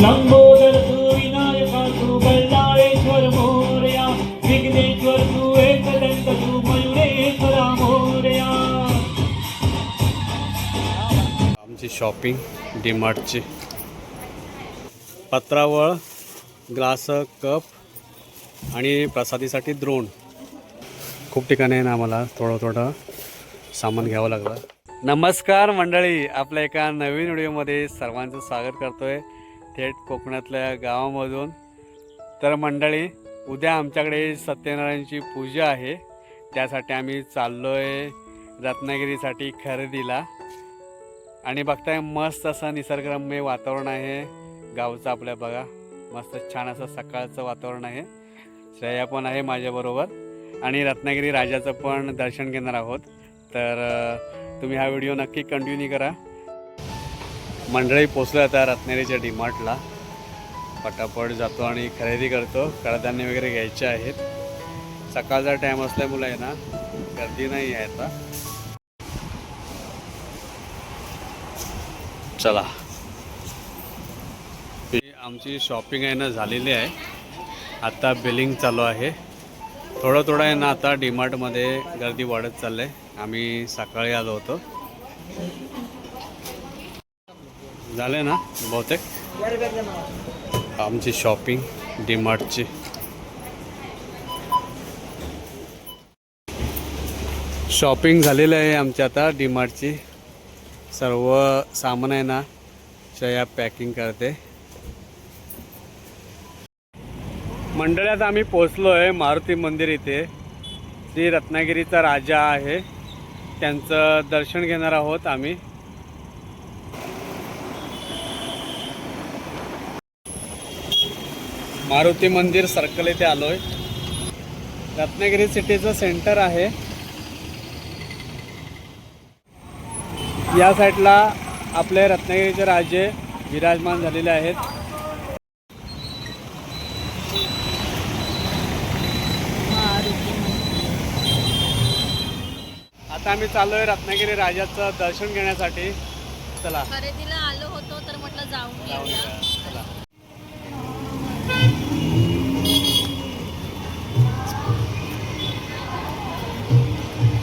लंबोदर तू विनायका तू बल्लाळेश्वर मोरया विघ्नेश्वर तू एकदंत तू मयुरेश्वरा मोरया. आमची शॉपिंग डीमार्टची. पत्रावळ ग्लास कप आणि प्रसादीसाठी द्रोण. खूप ठिकाणी आहे ना आम्हाला थोडं थोडं सामान घ्यावं लागलं. नमस्कार मंडळी आपल्या एका नवीन व्हिडिओमध्ये सर्वांचं स्वागत करतोय. थेट कोकणातल्या गावामधून. तर मंडळी उद्या आमच्याकडे सत्यनारायणची पूजा आहे. त्यासाठी आम्ही चाललो आहे रत्नागिरीसाठी खरेदीला. आणि बघताय मस्त असं निसर्गरम्य वातावरण आहे. गावचं आपल्या बघा मस्त छान असं सकाळचं वातावरण आहे. श्रेया पण आहे माझ्याबरोबर. आणि रत्नागिरी राजाचं पण दर्शन घेणार आहोत. तर तुम्ही हा व्हिडिओ नक्की कंटिन्यू करा. मंडळी पोचलो त्या रत्नागिरीच्या डीमार्टला. पटापट जातो आणि खरेदी करतो. कडधान्य वगैरे घ्यायचे आहेत. सकाळचा टाईम असल्यामुळे आहे ना गर्दी नाही आहे आता. चला. ही आमची शॉपिंग आहे ना झालेली आहे. आता बिलिंग चालू आहे. थोडं थोडं आहे ना आता डीमार्टमध्ये गर्दी वाढत चाललं आहे आम्ही सकाळी आलो होतो. झाले ना बहुतेक? आमची शॉपिंग डीमार्टची शॉपिंग झालेलं आहे आमची आता डीमार्टची सर्व सामान आहे ना शया पॅकिंग करते. मंडळात आम्ही पोचलो आहे मारुती मंदिर इथे. श्री रत्नागिरीचा राजा आहे. त्यांचं दर्शन घेणार आहोत आम्ही. मारुती मंदिर सर्कल इथे आलोय. रत्नागिरी सिटीचं सेंटर आहे. या साईडला आपले रत्नागिरीचे राजे विराजमान झालेले आहेत. आता आम्ही चाललो आहे रत्नागिरी राजाचं दर्शन घेण्यासाठी. चला. खरेदीला आलो होतो तर म्हटलं जाऊन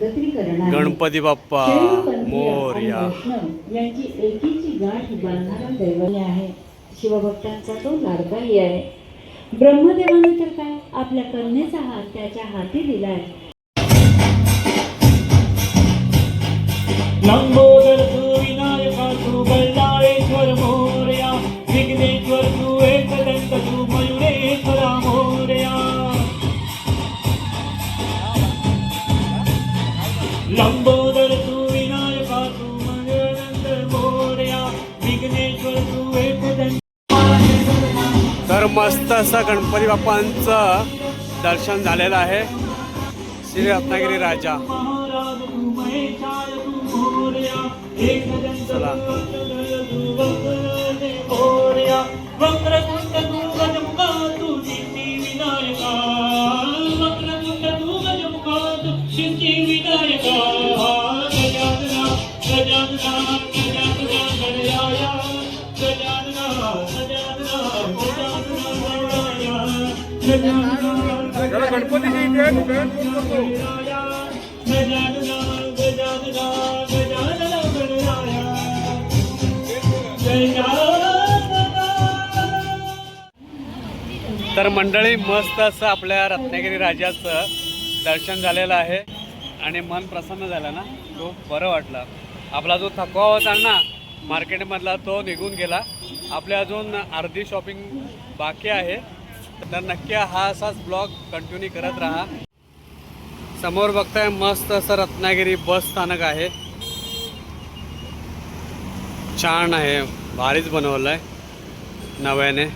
गणपती बाप्पा मोर्या. यांची एकीची गाठ बांधणारा दैवन्य आहे. शिवभक्तांचा तो लाडकाही आहे. ब्रह्मदेवाने तर काय? आपल्या कन्येचा हात त्याच्या हाती दिलाय. लंबोदर तू विनायका तू मंगळनंद मोरया विघ्नेश्वर तू एकदंत तर मस्त असं गणपती बाप्पांचं दर्शन झालेलं आहे. श्री रत्नागिरी राजा. चला. गणपतीची तर मंडळी मस्त असं आपल्या रत्नागिरी राजाचं दर्शन झालेलं आहे आणि मन प्रसन्न झालं ना? खूप बरं वाटलं. आपला जो थकवा होता ना मार्केटमधला तो निघून गेला. आपले अजून अर्धी शॉपिंग बाकी आहे. तर नक्की हा असाच ब्लॉग कंटिन्यू करत राहा. समोर बघताय मस्त असं रत्नागिरी बस स्थानक आहे. छान आहे. भारीच बनवलं आहे नव्याने.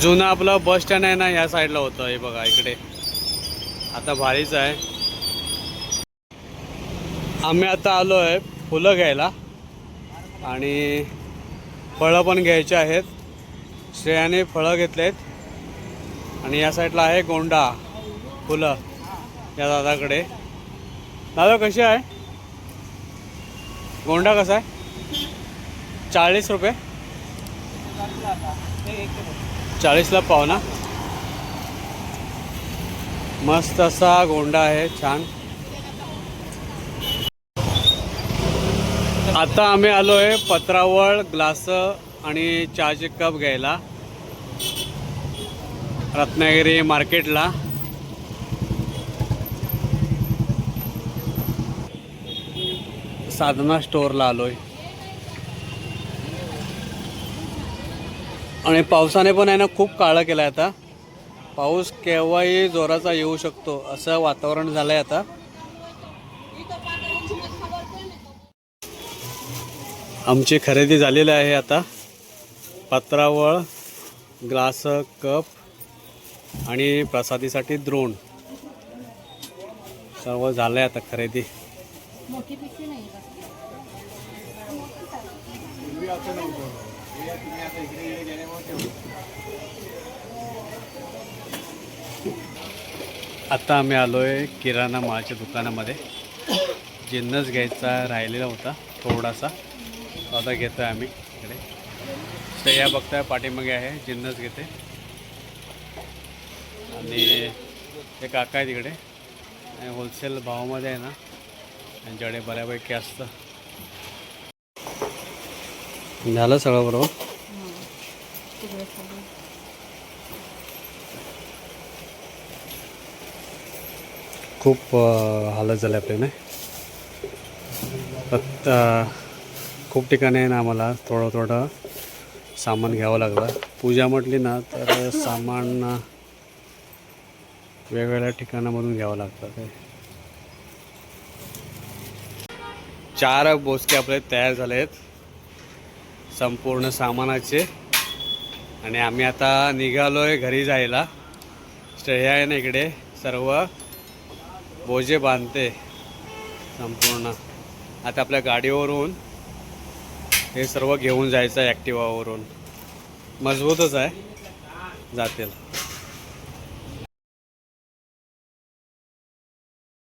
जुनं आपलं बस स्टँड आहे ना या साईडला होतं. हे बघा इकडे. आता भारीच आहे. आम्ही आता आलो आहे फुलं घ्यायला. आणि फळं पण घ्यायची आहेत. श्रेयाने फळं घेतले आहेत. आणि या साईडला आहे गोंडा फुलं या दादाकडे. दादा कशी आहे? गोंडा कसा आहे? चाळीस रुपये. चाळीसला पाव ना? मस्त असा गोंडा आहे छान. आता आम्ही आलो आहे पत्रावळ ग्लास आणि चहाचे कप घ्यायला. रत्नागिरी मार्केटला. साधना स्टोअरला आहे आणि पावसाने पण आहे ना खूप काळं केलं आहे आता. पाऊस केव्हाही जोराचा येऊ शकतो असं वातावरण झालं आहे आता. आमची खरेदी झालेली आहे आता. पत्रावळ ग्लास कप आणि प्रसादीसाठी द्रोण. सर्व झालं आहे आता खरेदी. आता आम्ही आलो आहे किराणा मालाच्या दुकानामध्ये. जिन्नस घ्यायचा राहिलेला होता थोडासा. सौदा घेतो आहे आम्ही इकडे. सह्या बघताय पाठीमागे आहे जिन्नस घेते. आणि हे काका आहे तिकडे आणि होलसेल भावामध्ये आहे ना त्यांच्याकडे बऱ्यापैकी असतं. झालं सगळं बरोबर? खूप हालत झाली आपले नाही? फक्त खूप ठिकाणी आहे ना आम्हाला थोडं थोडं सामान घ्यावं लागलं. पूजा म्हटली ना तर सामान वेगवेगळ्या ठिकाणामधून घ्यावं लागतं ते. चार बोसके आपले तयार झाले आहेत संपूर्ण सामानाचे. आणि आम्ही आता निघालो आहे घरी जायला. श्रेया आहे ना इकडे सर्व बोजे बांधते. संपूर्ण. आता आपल्या गाडीवरून हे सर्व घेऊन जायचं आहे ॲक्टिवावरून. मजबूतच आहे. जातील.